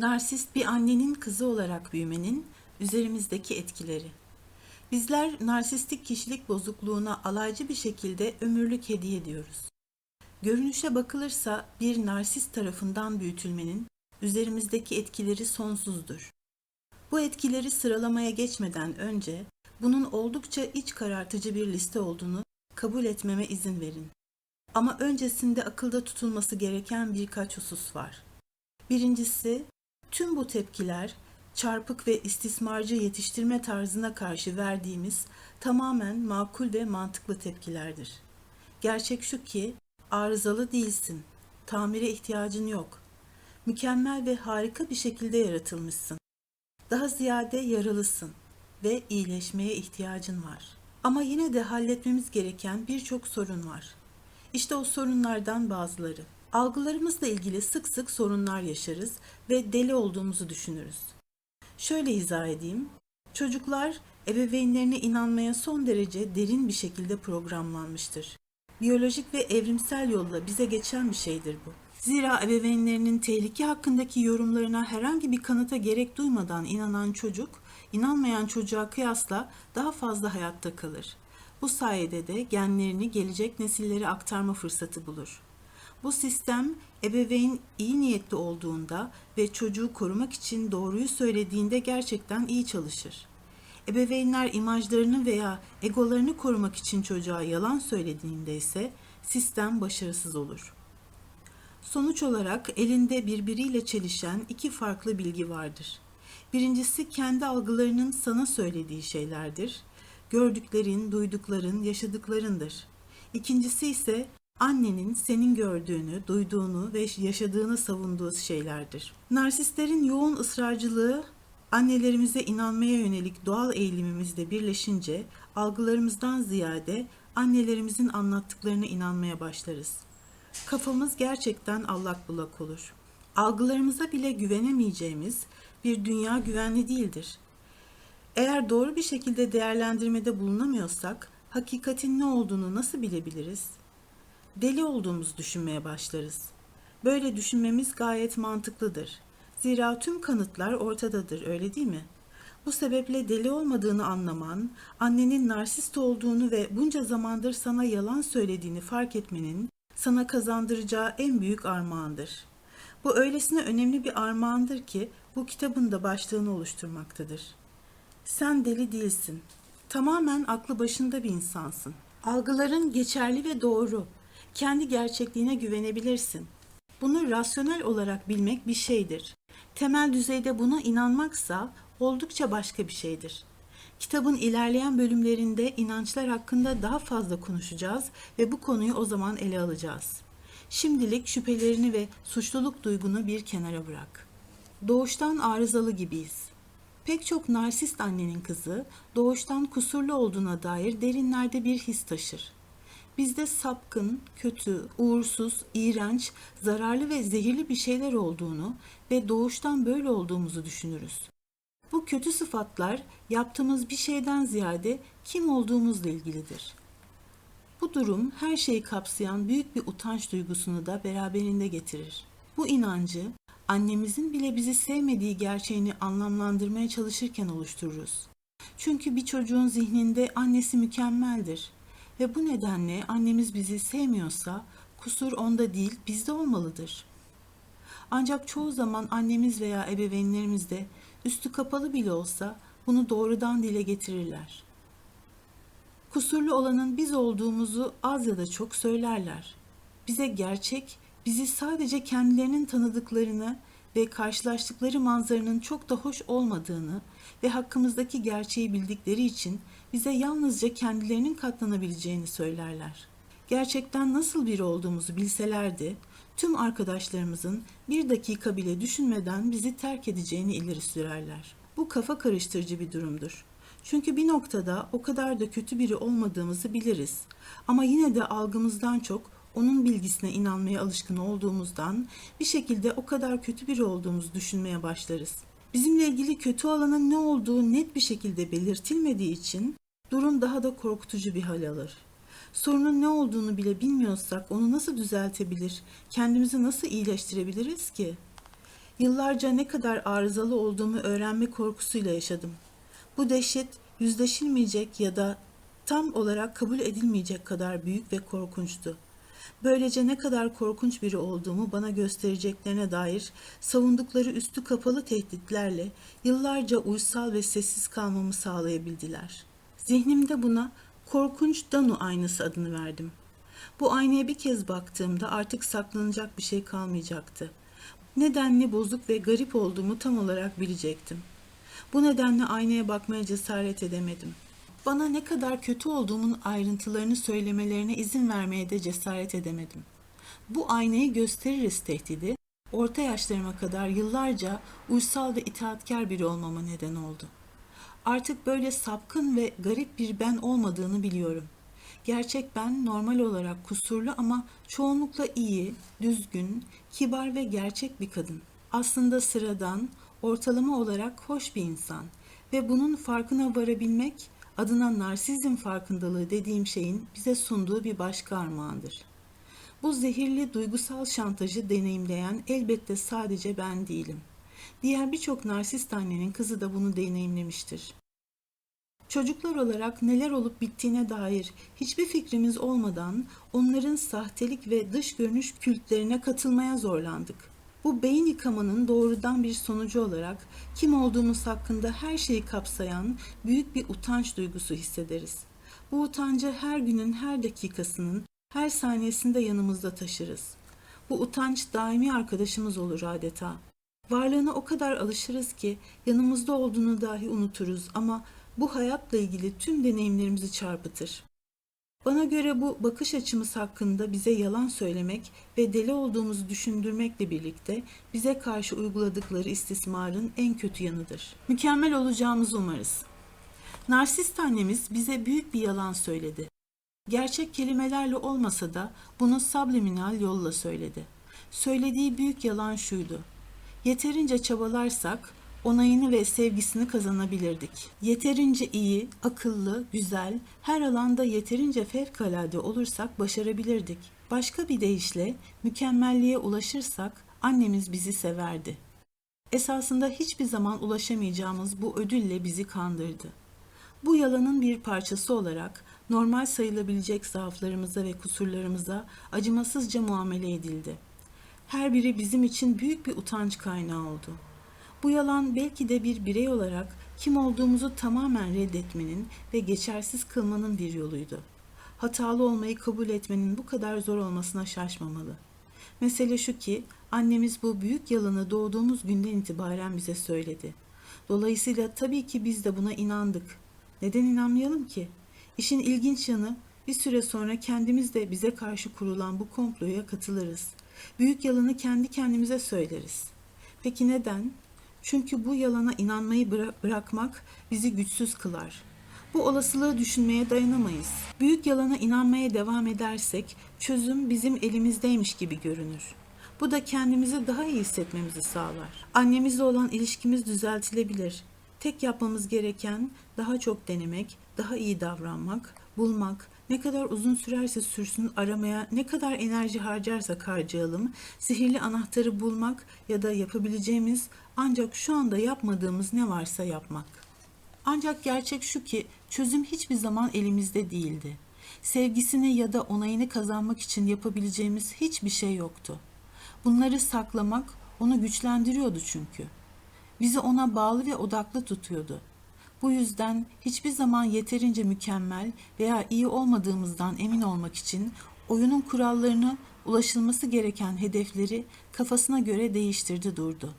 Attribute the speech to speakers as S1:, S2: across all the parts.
S1: Narsist bir annenin kızı olarak büyümenin üzerimizdeki etkileri. Bizler narsistik kişilik bozukluğuna alaycı bir şekilde ömürlük hediye ediyoruz. Görünüşe bakılırsa bir narsist tarafından büyütülmenin üzerimizdeki etkileri sonsuzdur. Bu etkileri sıralamaya geçmeden önce bunun oldukça iç karartıcı bir liste olduğunu kabul etmeme izin verin. Ama öncesinde akılda tutulması gereken birkaç husus var. Birincisi, tüm bu tepkiler çarpık ve istismarcı yetiştirme tarzına karşı verdiğimiz tamamen makul ve mantıklı tepkilerdir. Gerçek şu ki arızalı değilsin, tamire ihtiyacın yok. Mükemmel ve harika bir şekilde yaratılmışsın. Daha ziyade yaralısın ve iyileşmeye ihtiyacın var. Ama yine de halletmemiz gereken birçok sorun var. İşte o sorunlardan bazıları. Algılarımızla ilgili sık sık sorunlar yaşarız ve deli olduğumuzu düşünürüz. Şöyle izah edeyim. Çocuklar ebeveynlerine inanmaya son derece derin bir şekilde programlanmıştır. Biyolojik ve evrimsel yolla bize geçen bir şeydir bu. Zira ebeveynlerinin tehlike hakkındaki yorumlarına herhangi bir kanıta gerek duymadan inanan çocuk, inanmayan çocuğa kıyasla daha fazla hayatta kalır. Bu sayede de genlerini gelecek nesillere aktarma fırsatı bulur. Bu sistem ebeveyn iyi niyetli olduğunda ve çocuğu korumak için doğruyu söylediğinde gerçekten iyi çalışır. Ebeveynler imajlarını veya egolarını korumak için çocuğa yalan söylediğinde ise sistem başarısız olur. Sonuç olarak elinde birbiriyle çelişen iki farklı bilgi vardır. Birincisi kendi algılarının sana söylediği şeylerdir. Gördüklerin, duydukların, yaşadıklarındır. İkincisi ise annenin senin gördüğünü, duyduğunu ve yaşadığını savunduğu şeylerdir. Narsistlerin yoğun ısrarcılığı annelerimize inanmaya yönelik doğal eğilimimizle birleşince algılarımızdan ziyade annelerimizin anlattıklarına inanmaya başlarız. Kafamız gerçekten allak bullak olur. Algılarımıza bile güvenemeyeceğimiz bir dünya güvenli değildir. Eğer doğru bir şekilde değerlendirmede bulunamıyorsak hakikatin ne olduğunu nasıl bilebiliriz? Deli olduğumuzu düşünmeye başlarız. Böyle düşünmemiz gayet mantıklıdır. Zira tüm kanıtlar ortadadır, öyle değil mi? Bu sebeple deli olmadığını anlaman, annenin narsist olduğunu ve bunca zamandır sana yalan söylediğini fark etmenin sana kazandıracağı en büyük armağandır. Bu öylesine önemli bir armağandır ki bu kitabın da başlığını oluşturmaktadır. Sen deli değilsin. Tamamen aklı başında bir insansın. Algıların geçerli ve doğru. Kendi gerçekliğine güvenebilirsin. Bunu rasyonel olarak bilmek bir şeydir. Temel düzeyde buna inanmaksa oldukça başka bir şeydir. Kitabın ilerleyen bölümlerinde inançlar hakkında daha fazla konuşacağız ve bu konuyu o zaman ele alacağız. Şimdilik şüphelerini ve suçluluk duygunu bir kenara bırak. Doğuştan arızalı gibiyiz. Pek çok narsist annenin kızı doğuştan kusurlu olduğuna dair derinlerde bir his taşır. Bizde sapkın, kötü, uğursuz, iğrenç, zararlı ve zehirli bir şeyler olduğunu ve doğuştan böyle olduğumuzu düşünürüz. Bu kötü sıfatlar yaptığımız bir şeyden ziyade kim olduğumuzla ilgilidir. Bu durum her şeyi kapsayan büyük bir utanç duygusunu da beraberinde getirir. Bu inancı annemizin bile bizi sevmediği gerçeğini anlamlandırmaya çalışırken oluştururuz. Çünkü bir çocuğun zihninde annesi mükemmeldir ve bu nedenle annemiz bizi sevmiyorsa kusur onda değil bizde olmalıdır. Ancak çoğu zaman annemiz veya ebeveynlerimiz de üstü kapalı bile olsa bunu doğrudan dile getirirler. Kusurlu olanın biz olduğumuzu az ya da çok söylerler. Bize gerçek, bizi sadece kendilerinin tanıdıklarını ve karşılaştıkları manzaranın çok da hoş olmadığını ve hakkımızdaki gerçeği bildikleri için bize yalnızca kendilerinin katlanabileceğini söylerler. Gerçekten nasıl biri olduğumuzu bilselerdi, tüm arkadaşlarımızın bir dakika bile düşünmeden bizi terk edeceğini ileri sürerler. Bu kafa karıştırıcı bir durumdur. Çünkü bir noktada o kadar da kötü biri olmadığımızı biliriz. Ama yine de algımızdan çok onun bilgisine inanmaya alışkın olduğumuzdan bir şekilde o kadar kötü biri olduğumuzu düşünmeye başlarız. Bizimle ilgili kötü olanın ne olduğu net bir şekilde belirtilmediği için durum daha da korkutucu bir hal alır. Sorunun ne olduğunu bile bilmiyorsak onu nasıl düzeltebilir, kendimizi nasıl iyileştirebiliriz ki? Yıllarca ne kadar arızalı olduğumu öğrenme korkusuyla yaşadım. Bu dehşet yüzleşilmeyecek ya da tam olarak kabul edilmeyecek kadar büyük ve korkunçtu. Böylece ne kadar korkunç biri olduğumu bana göstereceklerine dair savundukları üstü kapalı tehditlerle yıllarca uysal ve sessiz kalmamı sağlayabildiler. Zihnimde buna korkunç Danu aynası adını verdim. Bu aynaya bir kez baktığımda artık saklanacak bir şey kalmayacaktı. Nedenli bozuk ve garip olduğumu tam olarak bilecektim. Bu nedenle aynaya bakmaya cesaret edemedim. Bana ne kadar kötü olduğumun ayrıntılarını söylemelerine izin vermeye de cesaret edemedim. Bu aynayı gösteririz tehdidi, orta yaşlarıma kadar yıllarca uysal ve itaatkar biri olmama neden oldu. Artık böyle sapkın ve garip bir ben olmadığını biliyorum. Gerçek ben normal olarak kusurlu ama çoğunlukla iyi, düzgün, kibar ve gerçek bir kadın. Aslında sıradan, ortalama olarak hoş bir insan ve bunun farkına varabilmek adına narsizm farkındalığı dediğim şeyin bize sunduğu bir başka armağandır. Bu zehirli duygusal şantajı deneyimleyen elbette sadece ben değilim. Diğer birçok narsist annenin kızı da bunu deneyimlemiştir. Çocuklar olarak neler olup bittiğine dair hiçbir fikrimiz olmadan onların sahtelik ve dış görünüş kültlerine katılmaya zorlandık. Bu beyin yıkamanın doğrudan bir sonucu olarak kim olduğumuz hakkında her şeyi kapsayan büyük bir utanç duygusu hissederiz. Bu utancı her günün her dakikasının, her saniyesinde yanımızda taşırız. Bu utanç daimi arkadaşımız olur adeta. Varlığına o kadar alışırız ki yanımızda olduğunu dahi unuturuz ama bu hayatla ilgili tüm deneyimlerimizi çarpıtır. Bana göre bu bakış açımız hakkında bize yalan söylemek ve deli olduğumuzu düşündürmekle birlikte bize karşı uyguladıkları istismarın en kötü yanıdır. Mükemmel olacağımızı umarız. Narsist annemiz bize büyük bir yalan söyledi. Gerçek kelimelerle olmasa da bunu subliminal yolla söyledi. Söylediği büyük yalan şuydu. Yeterince çabalarsak onayını ve sevgisini kazanabilirdik. Yeterince iyi, akıllı, güzel, her alanda yeterince fevkalade olursak başarabilirdik. Başka bir deyişle mükemmelliğe ulaşırsak annemiz bizi severdi. Esasında hiçbir zaman ulaşamayacağımız bu ödülle bizi kandırdı. Bu yalanın bir parçası olarak normal sayılabilecek zaaflarımıza ve kusurlarımıza acımasızca muamele edildi. Her biri bizim için büyük bir utanç kaynağı oldu. Bu yalan belki de bir birey olarak kim olduğumuzu tamamen reddetmenin ve geçersiz kılmanın bir yoluydu. Hatalı olmayı kabul etmenin bu kadar zor olmasına şaşmamalı. Mesele şu ki annemiz bu büyük yalanı doğduğumuz günden itibaren bize söyledi. Dolayısıyla tabii ki biz de buna inandık. Neden inanmayalım ki? İşin ilginç yanı bir süre sonra kendimiz de bize karşı kurulan bu komploya katılırız. Büyük yalanı kendi kendimize söyleriz. Peki neden? Çünkü bu yalana inanmayı bıra- bırakmak bizi güçsüz kılar. Bu olasılığı düşünmeye dayanamayız. Büyük yalana inanmaya devam edersek çözüm bizim elimizdeymiş gibi görünür. Bu da kendimizi daha iyi hissetmemizi sağlar. Annemizle olan ilişkimiz düzeltilebilir. Tek yapmamız gereken daha çok denemek, daha iyi davranmak, bulmak, ne kadar uzun sürerse sürsün aramaya, ne kadar enerji harcarsak harcayalım, sihirli anahtarı bulmak ya da yapabileceğimiz ancak şu anda yapmadığımız ne varsa yapmak. Ancak gerçek şu ki çözüm hiçbir zaman elimizde değildi. Sevgisini ya da onayını kazanmak için yapabileceğimiz hiçbir şey yoktu. Bunları saklamak onu güçlendiriyordu çünkü. Bizi ona bağlı ve odaklı tutuyordu. Bu yüzden hiçbir zaman yeterince mükemmel veya iyi olmadığımızdan emin olmak için oyunun kurallarını, ulaşılması gereken hedefleri kafasına göre değiştirdi durdu.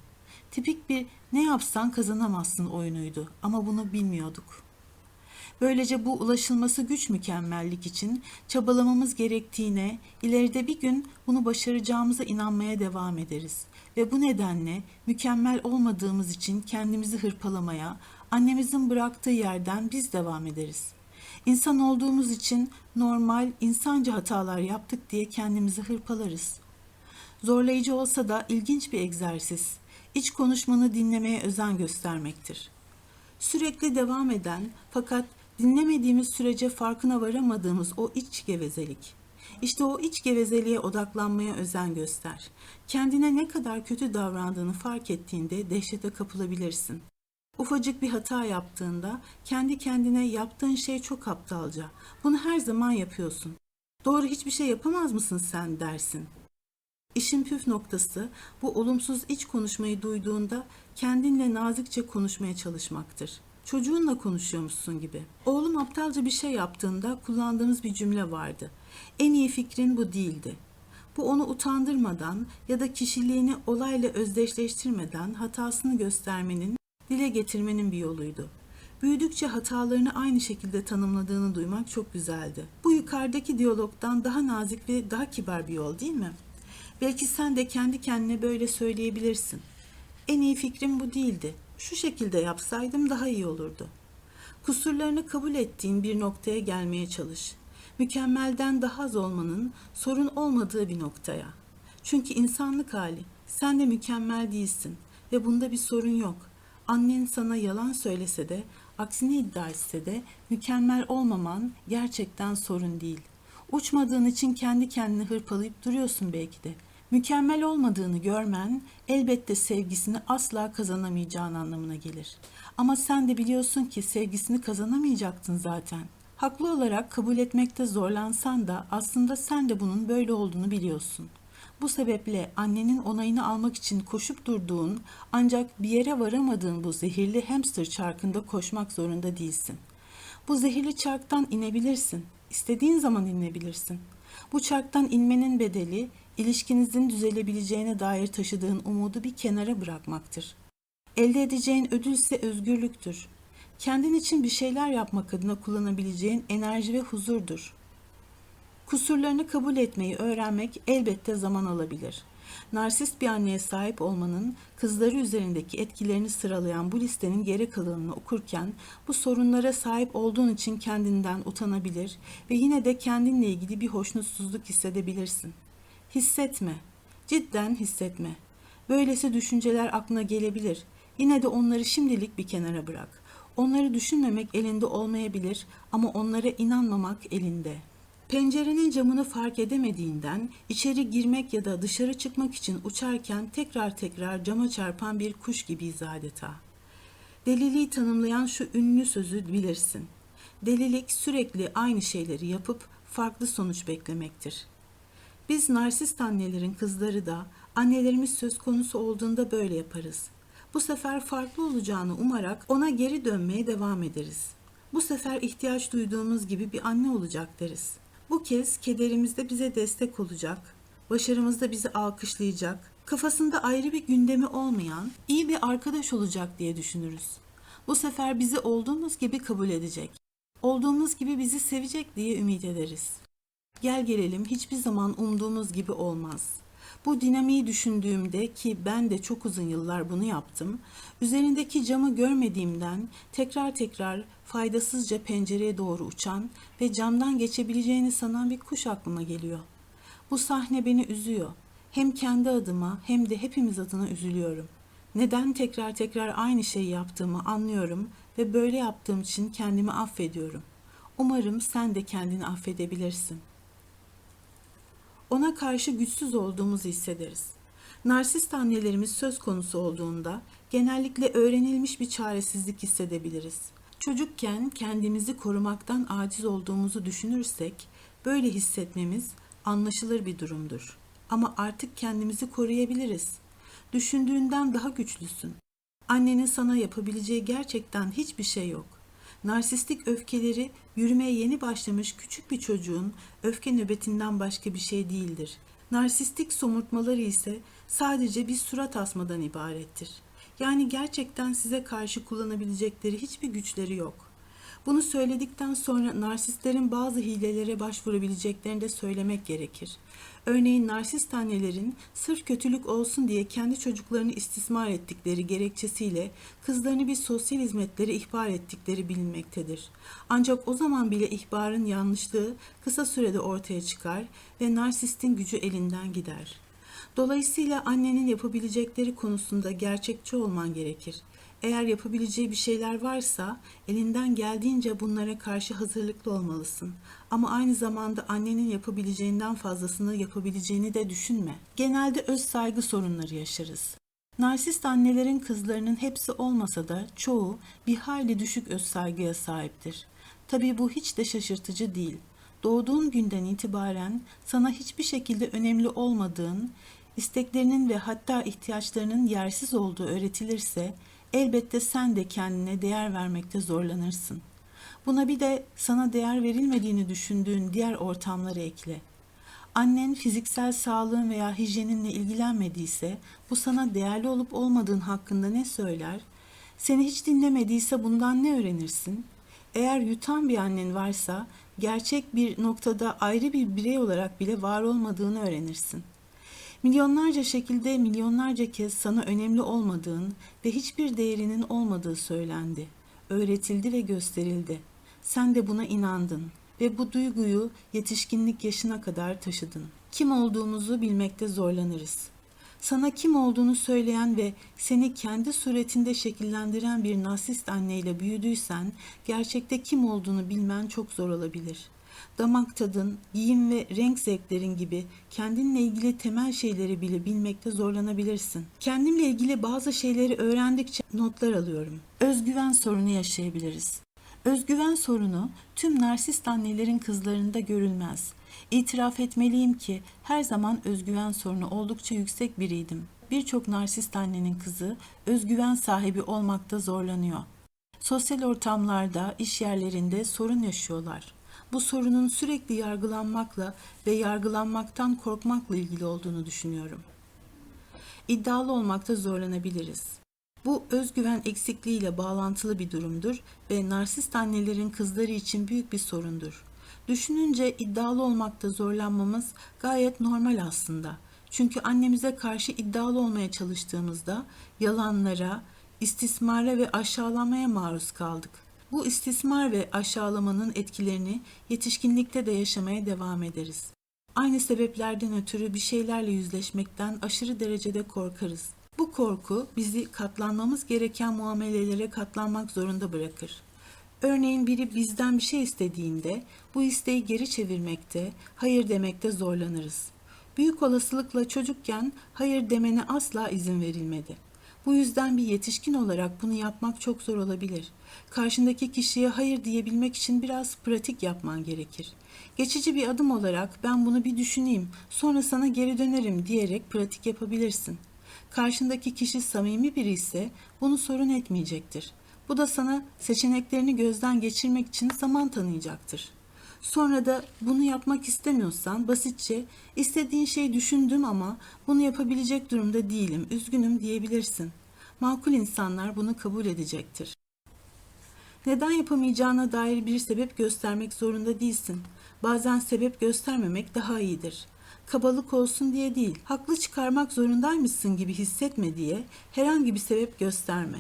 S1: Tipik bir ne yapsan kazanamazsın oyunuydu ama bunu bilmiyorduk. Böylece bu ulaşılması güç mükemmellik için çabalamamız gerektiğine, ileride bir gün bunu başaracağımıza inanmaya devam ederiz. Ve bu nedenle mükemmel olmadığımız için kendimizi hırpalamaya, annemizin bıraktığı yerden biz devam ederiz. İnsan olduğumuz için normal, insanca hatalar yaptık diye kendimizi hırpalarız. Zorlayıcı olsa da ilginç bir egzersiz. İç konuşmanı dinlemeye özen göstermektir. Sürekli devam eden fakat dinlemediğimiz sürece farkına varamadığımız o iç gevezelik. İşte o iç gevezeliğe odaklanmaya özen göster. Kendine ne kadar kötü davrandığını fark ettiğinde dehşete kapılabilirsin. Ufacık bir hata yaptığında kendi kendine yaptığın şey çok aptalca. Bunu her zaman yapıyorsun. Doğru hiçbir şey yapamaz mısın sen dersin. İşin püf noktası bu olumsuz iç konuşmayı duyduğunda kendinle nazikçe konuşmaya çalışmaktır. Çocuğunla konuşuyormuşsun gibi. Oğlum aptalca bir şey yaptığında kullandığımız bir cümle vardı. En iyi fikrin bu değildi. Bu onu utandırmadan ya da kişiliğini olayla özdeşleştirmeden hatasını göstermenin, dile getirmenin bir yoluydu. Büyüdükçe hatalarını aynı şekilde tanımladığını duymak çok güzeldi. Bu yukarıdaki diyalogdan daha nazik ve daha kibar bir yol değil mi? Belki sen de kendi kendine böyle söyleyebilirsin. En iyi fikrim bu değildi. Şu şekilde yapsaydım daha iyi olurdu. Kusurlarını kabul ettiğin bir noktaya gelmeye çalış. Mükemmelden daha az olmanın sorun olmadığı bir noktaya. Çünkü insanlık hali. Sen de mükemmel değilsin ve bunda bir sorun yok. Annen sana yalan söylese de, aksini iddia etse de mükemmel olmaman gerçekten sorun değil. Uçmadığın için kendi kendini hırpalayıp duruyorsun belki de. Mükemmel olmadığını görmen elbette sevgisini asla kazanamayacağın anlamına gelir. Ama sen de biliyorsun ki sevgisini kazanamayacaktın zaten. Haklı olarak kabul etmekte zorlansan da aslında sen de bunun böyle olduğunu biliyorsun. Bu sebeple annenin onayını almak için koşup durduğun ancak bir yere varamadığın bu zehirli hamster çarkında koşmak zorunda değilsin. Bu zehirli çarktan inebilirsin. İstediğin zaman inebilirsin. Bu çarktan inmenin bedeli ilişkinizin düzelebileceğine dair taşıdığın umudu bir kenara bırakmaktır. Elde edeceğin ödül ise özgürlüktür. Kendin için bir şeyler yapmak adına kullanabileceğin enerji ve huzurdur. Kusurlarını kabul etmeyi öğrenmek elbette zaman alabilir. Narsist bir anneye sahip olmanın kızları üzerindeki etkilerini sıralayan bu listenin geri kalanını okurken bu sorunlara sahip olduğun için kendinden utanabilir ve yine de kendinle ilgili bir hoşnutsuzluk hissedebilirsin. Hissetme. Cidden hissetme. Böylesi düşünceler aklına gelebilir. Yine de onları şimdilik bir kenara bırak. Onları düşünmemek elinde olmayabilir ama onlara inanmamak elinde. Pencerenin camını fark edemediğinden içeri girmek ya da dışarı çıkmak için uçarken tekrar tekrar cama çarpan bir kuş gibiyiz adeta. Deliliği tanımlayan şu ünlü sözü bilirsin. Delilik sürekli aynı şeyleri yapıp farklı sonuç beklemektir. Biz narsist annelerin kızları da annelerimiz söz konusu olduğunda böyle yaparız. Bu sefer farklı olacağını umarak ona geri dönmeye devam ederiz. Bu sefer ihtiyaç duyduğumuz gibi bir anne olacak deriz. Bu kez kederimizde bize destek olacak, başarımızda bizi alkışlayacak, kafasında ayrı bir gündemi olmayan iyi bir arkadaş olacak diye düşünürüz. Bu sefer bizi olduğumuz gibi kabul edecek, olduğumuz gibi bizi sevecek diye ümit ederiz. Gel gelelim hiçbir zaman umduğumuz gibi olmaz. Bu dinamiği düşündüğümde ki ben de çok uzun yıllar bunu yaptım, üzerindeki camı görmediğimden tekrar tekrar faydasızca pencereye doğru uçan ve camdan geçebileceğini sanan bir kuş aklıma geliyor. Bu sahne beni üzüyor. Hem kendi adıma hem de hepimiz adına üzülüyorum. Neden tekrar tekrar aynı şeyi yaptığımı anlıyorum ve böyle yaptığım için kendimi affediyorum. Umarım sen de kendini affedebilirsin ona karşı güçsüz olduğumuzu hissederiz. Narsist annelerimiz söz konusu olduğunda genellikle öğrenilmiş bir çaresizlik hissedebiliriz. Çocukken kendimizi korumaktan aciz olduğumuzu düşünürsek böyle hissetmemiz anlaşılır bir durumdur. Ama artık kendimizi koruyabiliriz. Düşündüğünden daha güçlüsün. Annenin sana yapabileceği gerçekten hiçbir şey yok. Narsistik öfkeleri yürümeye yeni başlamış küçük bir çocuğun öfke nöbetinden başka bir şey değildir. Narsistik somurtmaları ise sadece bir surat asmadan ibarettir. Yani gerçekten size karşı kullanabilecekleri hiçbir güçleri yok. Bunu söyledikten sonra narsistlerin bazı hilelere başvurabileceklerini de söylemek gerekir. Örneğin narsist annelerin sırf kötülük olsun diye kendi çocuklarını istismar ettikleri gerekçesiyle kızlarını bir sosyal hizmetlere ihbar ettikleri bilinmektedir. Ancak o zaman bile ihbarın yanlışlığı kısa sürede ortaya çıkar ve narsistin gücü elinden gider. Dolayısıyla annenin yapabilecekleri konusunda gerçekçi olman gerekir Eğer yapabileceği bir şeyler varsa elinden geldiğince bunlara karşı hazırlıklı olmalısın. Ama aynı zamanda annenin yapabileceğinden fazlasını yapabileceğini de düşünme. Genelde öz saygı sorunları yaşarız. Narsist annelerin kızlarının hepsi olmasa da çoğu bir hayli düşük öz saygıya sahiptir. Tabii bu hiç de şaşırtıcı değil. Doğduğun günden itibaren sana hiçbir şekilde önemli olmadığın, isteklerinin ve hatta ihtiyaçlarının yersiz olduğu öğretilirse elbette sen de kendine değer vermekte zorlanırsın. Buna bir de sana değer verilmediğini düşündüğün diğer ortamları ekle. Annen fiziksel sağlığın veya hijyeninle ilgilenmediyse bu sana değerli olup olmadığın hakkında ne söyler? Seni hiç dinlemediyse bundan ne öğrenirsin? Eğer yutan bir annen varsa gerçek bir noktada ayrı bir birey olarak bile var olmadığını öğrenirsin. Milyonlarca şekilde milyonlarca kez sana önemli olmadığın ve hiçbir değerinin olmadığı söylendi, öğretildi ve gösterildi. Sen de buna inandın ve bu duyguyu yetişkinlik yaşına kadar taşıdın. Kim olduğumuzu bilmekte zorlanırız. Sana kim olduğunu söyleyen ve seni kendi suretinde şekillendiren bir narsist anneyle büyüdüysen gerçekte kim olduğunu bilmen çok zor olabilir. Damak tadın, giyim ve renk zevklerin gibi kendinle ilgili temel şeyleri bile bilmekte zorlanabilirsin. Kendimle ilgili bazı şeyleri öğrendikçe notlar alıyorum. Özgüven sorunu yaşayabiliriz. Özgüven sorunu tüm narsist annelerin kızlarında görülmez. İtiraf etmeliyim ki her zaman özgüven sorunu oldukça yüksek biriydim. Birçok narsist annenin kızı özgüven sahibi olmakta zorlanıyor. Sosyal ortamlarda, iş yerlerinde sorun yaşıyorlar. Bu sorunun sürekli yargılanmakla ve yargılanmaktan korkmakla ilgili olduğunu düşünüyorum. İddialı olmakta zorlanabiliriz. Bu özgüven eksikliğiyle bağlantılı bir durumdur ve narsist annelerin kızları için büyük bir sorundur. Düşününce iddialı olmakta zorlanmamız gayet normal aslında. Çünkü annemize karşı iddialı olmaya çalıştığımızda yalanlara, istismara ve aşağılamaya maruz kaldık. Bu istismar ve aşağılamanın etkilerini yetişkinlikte de yaşamaya devam ederiz. Aynı sebeplerden ötürü bir şeylerle yüzleşmekten aşırı derecede korkarız. Bu korku bizi katlanmamız gereken muamelelere katlanmak zorunda bırakır. Örneğin biri bizden bir şey istediğinde bu isteği geri çevirmekte, hayır demekte zorlanırız. Büyük olasılıkla çocukken hayır demene asla izin verilmedi. Bu yüzden bir yetişkin olarak bunu yapmak çok zor olabilir. Karşındaki kişiye hayır diyebilmek için biraz pratik yapman gerekir. Geçici bir adım olarak ben bunu bir düşüneyim, sonra sana geri dönerim diyerek pratik yapabilirsin. Karşındaki kişi samimi biri ise bunu sorun etmeyecektir. Bu da sana seçeneklerini gözden geçirmek için zaman tanıyacaktır. Sonra da bunu yapmak istemiyorsan basitçe istediğin şeyi düşündüm ama bunu yapabilecek durumda değilim, üzgünüm diyebilirsin. Makul insanlar bunu kabul edecektir. Neden yapamayacağına dair bir sebep göstermek zorunda değilsin. Bazen sebep göstermemek daha iyidir. Kabalık olsun diye değil, haklı çıkarmak zorundaymışsın gibi hissetme diye herhangi bir sebep gösterme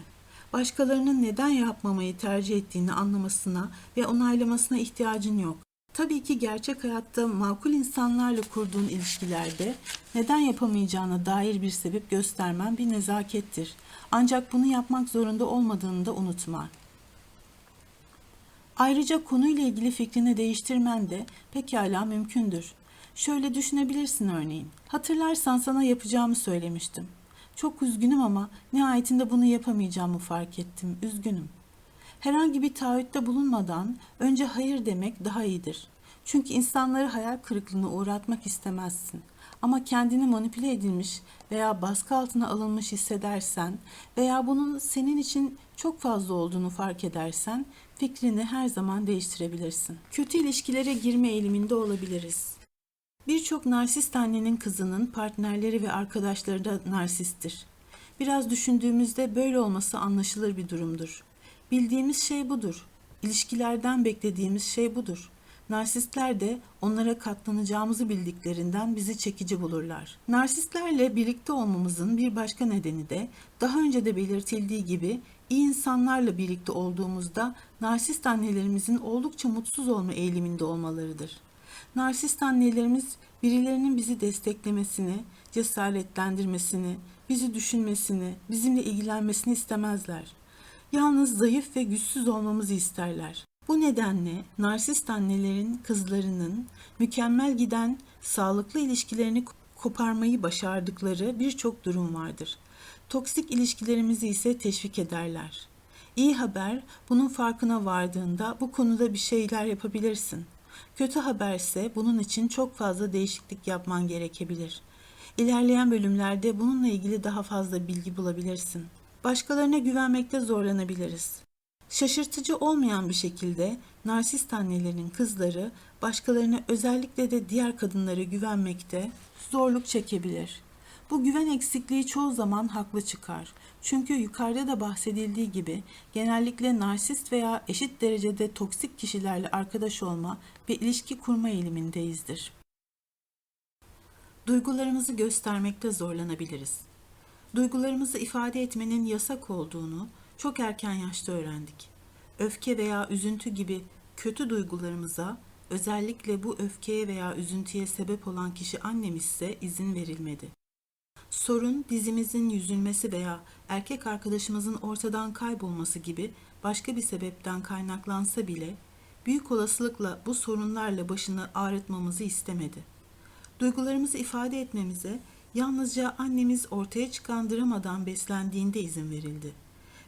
S1: başkalarının neden yapmamayı tercih ettiğini anlamasına ve onaylamasına ihtiyacın yok. Tabii ki gerçek hayatta makul insanlarla kurduğun ilişkilerde neden yapamayacağına dair bir sebep göstermen bir nezakettir. Ancak bunu yapmak zorunda olmadığını da unutma. Ayrıca konuyla ilgili fikrini değiştirmen de pekala mümkündür. Şöyle düşünebilirsin örneğin. Hatırlarsan sana yapacağımı söylemiştim. Çok üzgünüm ama nihayetinde bunu yapamayacağımı fark ettim. Üzgünüm. Herhangi bir taahhütte bulunmadan önce hayır demek daha iyidir. Çünkü insanları hayal kırıklığına uğratmak istemezsin. Ama kendini manipüle edilmiş veya baskı altına alınmış hissedersen veya bunun senin için çok fazla olduğunu fark edersen fikrini her zaman değiştirebilirsin. Kötü ilişkilere girme eğiliminde olabiliriz. Birçok narsist annenin kızının partnerleri ve arkadaşları da narsisttir. Biraz düşündüğümüzde böyle olması anlaşılır bir durumdur. Bildiğimiz şey budur. İlişkilerden beklediğimiz şey budur. Narsistler de onlara katlanacağımızı bildiklerinden bizi çekici bulurlar. Narsistlerle birlikte olmamızın bir başka nedeni de daha önce de belirtildiği gibi iyi insanlarla birlikte olduğumuzda narsist annelerimizin oldukça mutsuz olma eğiliminde olmalarıdır. Narsist annelerimiz birilerinin bizi desteklemesini, cesaretlendirmesini, bizi düşünmesini, bizimle ilgilenmesini istemezler. Yalnız zayıf ve güçsüz olmamızı isterler. Bu nedenle narsist annelerin kızlarının mükemmel giden sağlıklı ilişkilerini koparmayı başardıkları birçok durum vardır. Toksik ilişkilerimizi ise teşvik ederler. İyi haber bunun farkına vardığında bu konuda bir şeyler yapabilirsin. Kötü haberse bunun için çok fazla değişiklik yapman gerekebilir. İlerleyen bölümlerde bununla ilgili daha fazla bilgi bulabilirsin. Başkalarına güvenmekte zorlanabiliriz. Şaşırtıcı olmayan bir şekilde narsist annelerin kızları başkalarına özellikle de diğer kadınlara güvenmekte zorluk çekebilir. Bu güven eksikliği çoğu zaman haklı çıkar. Çünkü yukarıda da bahsedildiği gibi genellikle narsist veya eşit derecede toksik kişilerle arkadaş olma ve ilişki kurma eğilimindeyizdir. Duygularımızı göstermekte zorlanabiliriz. Duygularımızı ifade etmenin yasak olduğunu çok erken yaşta öğrendik. Öfke veya üzüntü gibi kötü duygularımıza özellikle bu öfkeye veya üzüntüye sebep olan kişi annemizse izin verilmedi. Sorun dizimizin yüzülmesi veya erkek arkadaşımızın ortadan kaybolması gibi başka bir sebepten kaynaklansa bile büyük olasılıkla bu sorunlarla başını ağrıtmamızı istemedi. Duygularımızı ifade etmemize yalnızca annemiz ortaya çıkan dramadan beslendiğinde izin verildi.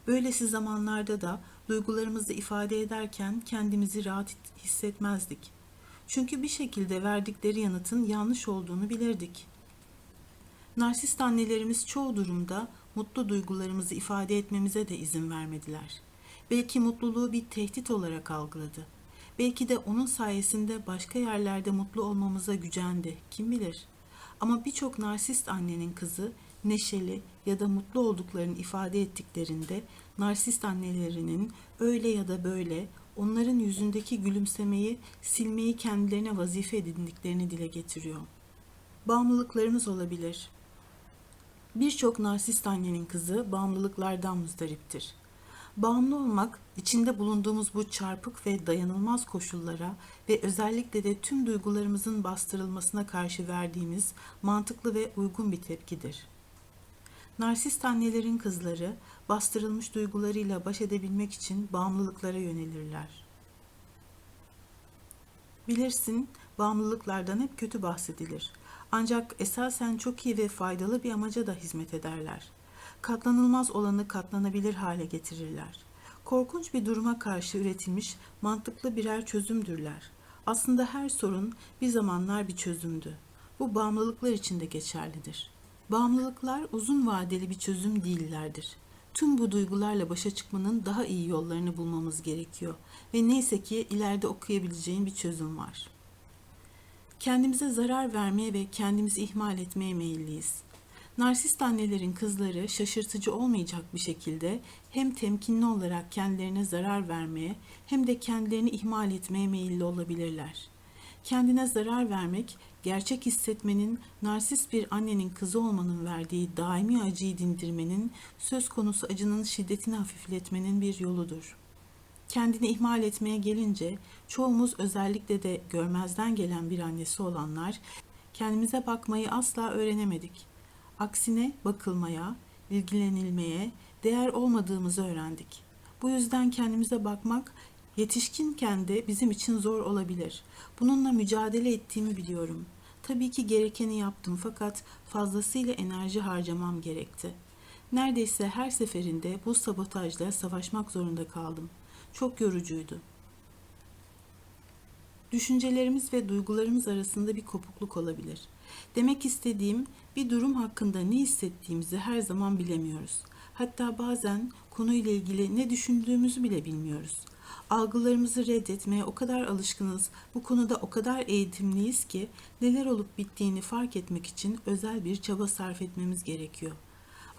S1: Böylesi zamanlarda da duygularımızı ifade ederken kendimizi rahat hissetmezdik. Çünkü bir şekilde verdikleri yanıtın yanlış olduğunu bilirdik. Narsist annelerimiz çoğu durumda mutlu duygularımızı ifade etmemize de izin vermediler. Belki mutluluğu bir tehdit olarak algıladı. Belki de onun sayesinde başka yerlerde mutlu olmamıza gücendi. Kim bilir? Ama birçok narsist annenin kızı neşeli ya da mutlu olduklarını ifade ettiklerinde narsist annelerinin öyle ya da böyle onların yüzündeki gülümsemeyi silmeyi kendilerine vazife edindiklerini dile getiriyor. Bağımlılıklarımız olabilir. Birçok narsist annenin kızı bağımlılıklardan muzdariptir. Bağımlı olmak, içinde bulunduğumuz bu çarpık ve dayanılmaz koşullara ve özellikle de tüm duygularımızın bastırılmasına karşı verdiğimiz mantıklı ve uygun bir tepkidir. Narsist annelerin kızları bastırılmış duygularıyla baş edebilmek için bağımlılıklara yönelirler. Bilirsin, bağımlılıklardan hep kötü bahsedilir. Ancak esasen çok iyi ve faydalı bir amaca da hizmet ederler. Katlanılmaz olanı katlanabilir hale getirirler. Korkunç bir duruma karşı üretilmiş mantıklı birer çözümdürler. Aslında her sorun bir zamanlar bir çözümdü. Bu bağımlılıklar için de geçerlidir. Bağımlılıklar uzun vadeli bir çözüm değillerdir. Tüm bu duygularla başa çıkmanın daha iyi yollarını bulmamız gerekiyor ve neyse ki ileride okuyabileceğin bir çözüm var. Kendimize zarar vermeye ve kendimizi ihmal etmeye meyilliyiz. Narsist annelerin kızları şaşırtıcı olmayacak bir şekilde hem temkinli olarak kendilerine zarar vermeye hem de kendilerini ihmal etmeye meyilli olabilirler. Kendine zarar vermek, gerçek hissetmenin, narsist bir annenin kızı olmanın verdiği daimi acıyı dindirmenin, söz konusu acının şiddetini hafifletmenin bir yoludur. Kendini ihmal etmeye gelince, çoğumuz özellikle de görmezden gelen bir annesi olanlar, kendimize bakmayı asla öğrenemedik. Aksine bakılmaya, ilgilenilmeye, değer olmadığımızı öğrendik. Bu yüzden kendimize bakmak yetişkinken de bizim için zor olabilir. Bununla mücadele ettiğimi biliyorum. Tabii ki gerekeni yaptım fakat fazlasıyla enerji harcamam gerekti. Neredeyse her seferinde bu sabotajla savaşmak zorunda kaldım. Çok yorucuydu. Düşüncelerimiz ve duygularımız arasında bir kopukluk olabilir. Demek istediğim bir durum hakkında ne hissettiğimizi her zaman bilemiyoruz. Hatta bazen konuyla ilgili ne düşündüğümüzü bile bilmiyoruz. Algılarımızı reddetmeye o kadar alışkınız, bu konuda o kadar eğitimliyiz ki neler olup bittiğini fark etmek için özel bir çaba sarf etmemiz gerekiyor.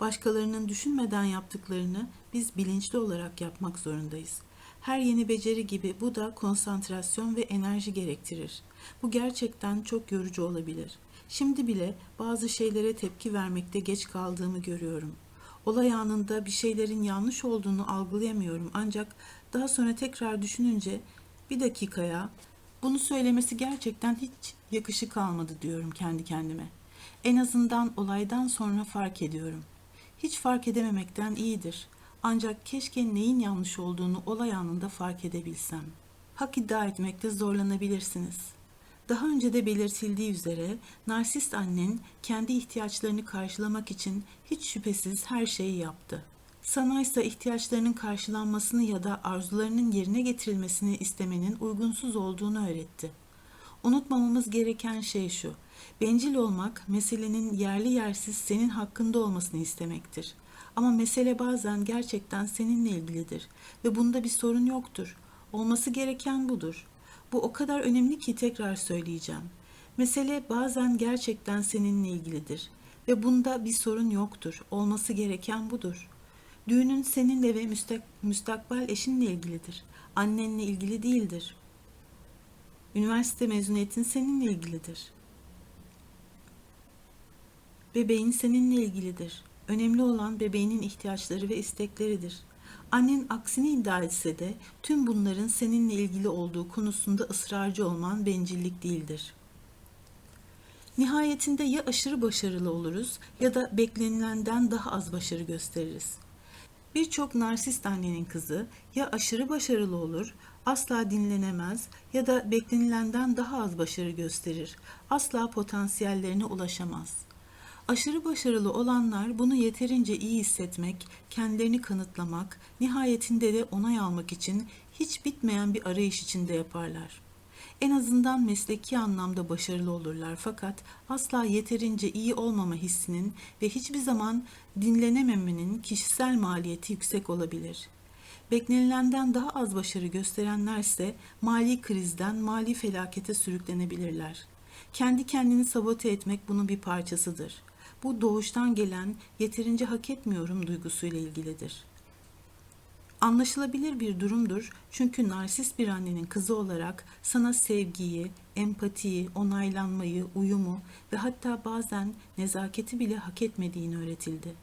S1: Başkalarının düşünmeden yaptıklarını biz bilinçli olarak yapmak zorundayız. Her yeni beceri gibi bu da konsantrasyon ve enerji gerektirir. Bu gerçekten çok yorucu olabilir. Şimdi bile bazı şeylere tepki vermekte geç kaldığımı görüyorum. Olay anında bir şeylerin yanlış olduğunu algılayamıyorum ancak daha sonra tekrar düşününce bir dakikaya bunu söylemesi gerçekten hiç yakışık almadı diyorum kendi kendime. En azından olaydan sonra fark ediyorum. Hiç fark edememekten iyidir. Ancak keşke neyin yanlış olduğunu olay anında fark edebilsem. Hak iddia etmekte zorlanabilirsiniz. Daha önce de belirtildiği üzere narsist annen kendi ihtiyaçlarını karşılamak için hiç şüphesiz her şeyi yaptı. Sana ise ihtiyaçlarının karşılanmasını ya da arzularının yerine getirilmesini istemenin uygunsuz olduğunu öğretti. Unutmamamız gereken şey şu. Bencil olmak meselenin yerli yersiz senin hakkında olmasını istemektir. Ama mesele bazen gerçekten seninle ilgilidir ve bunda bir sorun yoktur. Olması gereken budur. Bu o kadar önemli ki tekrar söyleyeceğim. Mesele bazen gerçekten seninle ilgilidir ve bunda bir sorun yoktur. Olması gereken budur. Düğünün seninle ve müstak müstakbel eşinle ilgilidir. Annenle ilgili değildir. Üniversite mezuniyetin seninle ilgilidir. Bebeğin seninle ilgilidir. Önemli olan bebeğinin ihtiyaçları ve istekleridir. Annen aksini iddia etse de tüm bunların seninle ilgili olduğu konusunda ısrarcı olman bencillik değildir. Nihayetinde ya aşırı başarılı oluruz ya da beklenilenden daha az başarı gösteririz. Birçok narsist annenin kızı ya aşırı başarılı olur, asla dinlenemez ya da beklenilenden daha az başarı gösterir, asla potansiyellerine ulaşamaz. Aşırı başarılı olanlar bunu yeterince iyi hissetmek, kendilerini kanıtlamak, nihayetinde de onay almak için hiç bitmeyen bir arayış içinde yaparlar. En azından mesleki anlamda başarılı olurlar fakat asla yeterince iyi olmama hissinin ve hiçbir zaman dinlenememenin kişisel maliyeti yüksek olabilir. Beklenilenden daha az başarı gösterenler ise mali krizden mali felakete sürüklenebilirler. Kendi kendini sabote etmek bunun bir parçasıdır. Bu doğuştan gelen yeterince hak etmiyorum duygusuyla ilgilidir. Anlaşılabilir bir durumdur çünkü narsist bir annenin kızı olarak sana sevgiyi, empatiyi, onaylanmayı, uyumu ve hatta bazen nezaketi bile hak etmediğini öğretildi.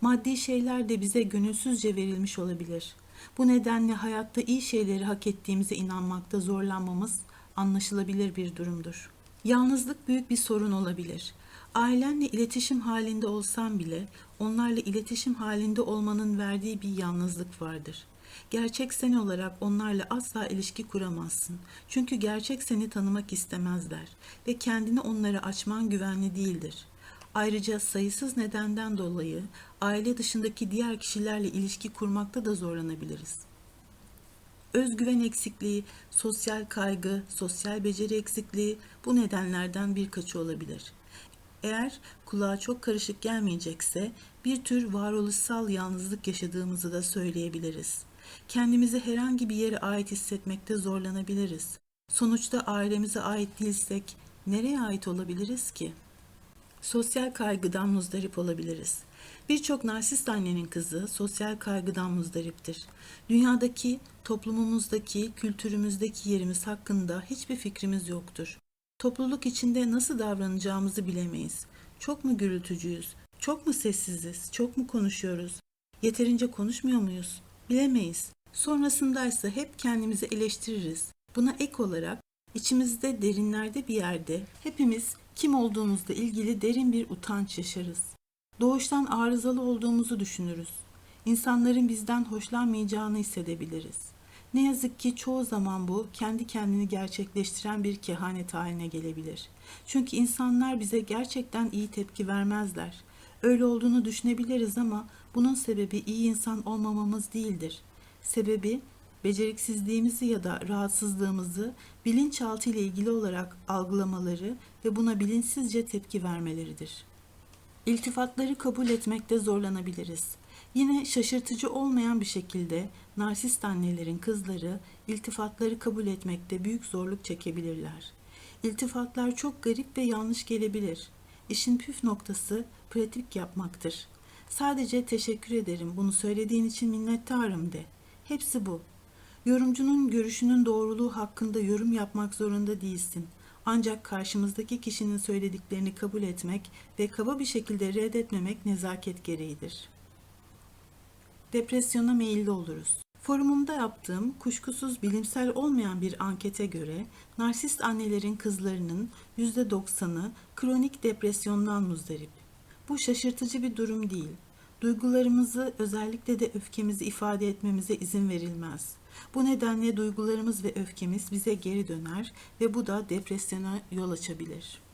S1: Maddi şeyler de bize gönülsüzce verilmiş olabilir. Bu nedenle hayatta iyi şeyleri hak ettiğimize inanmakta zorlanmamız anlaşılabilir bir durumdur. Yalnızlık büyük bir sorun olabilir. Ailenle iletişim halinde olsan bile onlarla iletişim halinde olmanın verdiği bir yalnızlık vardır. Gerçek sen olarak onlarla asla ilişki kuramazsın. Çünkü gerçek seni tanımak istemezler ve kendini onlara açman güvenli değildir. Ayrıca sayısız nedenden dolayı aile dışındaki diğer kişilerle ilişki kurmakta da zorlanabiliriz. Özgüven eksikliği, sosyal kaygı, sosyal beceri eksikliği bu nedenlerden birkaçı olabilir. Eğer kulağa çok karışık gelmeyecekse bir tür varoluşsal yalnızlık yaşadığımızı da söyleyebiliriz. Kendimizi herhangi bir yere ait hissetmekte zorlanabiliriz. Sonuçta ailemize ait değilsek nereye ait olabiliriz ki? Sosyal kaygıdan muzdarip olabiliriz. Birçok narsist annenin kızı sosyal kaygıdan muzdariptir. Dünyadaki, toplumumuzdaki, kültürümüzdeki yerimiz hakkında hiçbir fikrimiz yoktur. Topluluk içinde nasıl davranacağımızı bilemeyiz. Çok mu gürültücüyüz? Çok mu sessiziz? Çok mu konuşuyoruz? Yeterince konuşmuyor muyuz? Bilemeyiz. Sonrasında ise hep kendimizi eleştiririz. Buna ek olarak içimizde derinlerde bir yerde hepimiz kim olduğumuzla ilgili derin bir utanç yaşarız. Doğuştan arızalı olduğumuzu düşünürüz. İnsanların bizden hoşlanmayacağını hissedebiliriz. Ne yazık ki çoğu zaman bu kendi kendini gerçekleştiren bir kehanet haline gelebilir. Çünkü insanlar bize gerçekten iyi tepki vermezler. Öyle olduğunu düşünebiliriz ama bunun sebebi iyi insan olmamamız değildir. Sebebi beceriksizliğimizi ya da rahatsızlığımızı bilinçaltı ile ilgili olarak algılamaları ve buna bilinçsizce tepki vermeleridir. İltifatları kabul etmekte zorlanabiliriz. Yine şaşırtıcı olmayan bir şekilde narsist annelerin kızları iltifatları kabul etmekte büyük zorluk çekebilirler. İltifatlar çok garip ve yanlış gelebilir. İşin püf noktası pratik yapmaktır. Sadece teşekkür ederim, bunu söylediğin için minnettarım de. Hepsi bu. Yorumcunun görüşünün doğruluğu hakkında yorum yapmak zorunda değilsin. Ancak karşımızdaki kişinin söylediklerini kabul etmek ve kaba bir şekilde reddetmemek nezaket gereğidir. Depresyona meyilli oluruz. Forumumda yaptığım kuşkusuz bilimsel olmayan bir ankete göre narsist annelerin kızlarının %90'ı kronik depresyondan muzdarip. Bu şaşırtıcı bir durum değil. Duygularımızı, özellikle de öfkemizi ifade etmemize izin verilmez. Bu nedenle duygularımız ve öfkemiz bize geri döner ve bu da depresyona yol açabilir.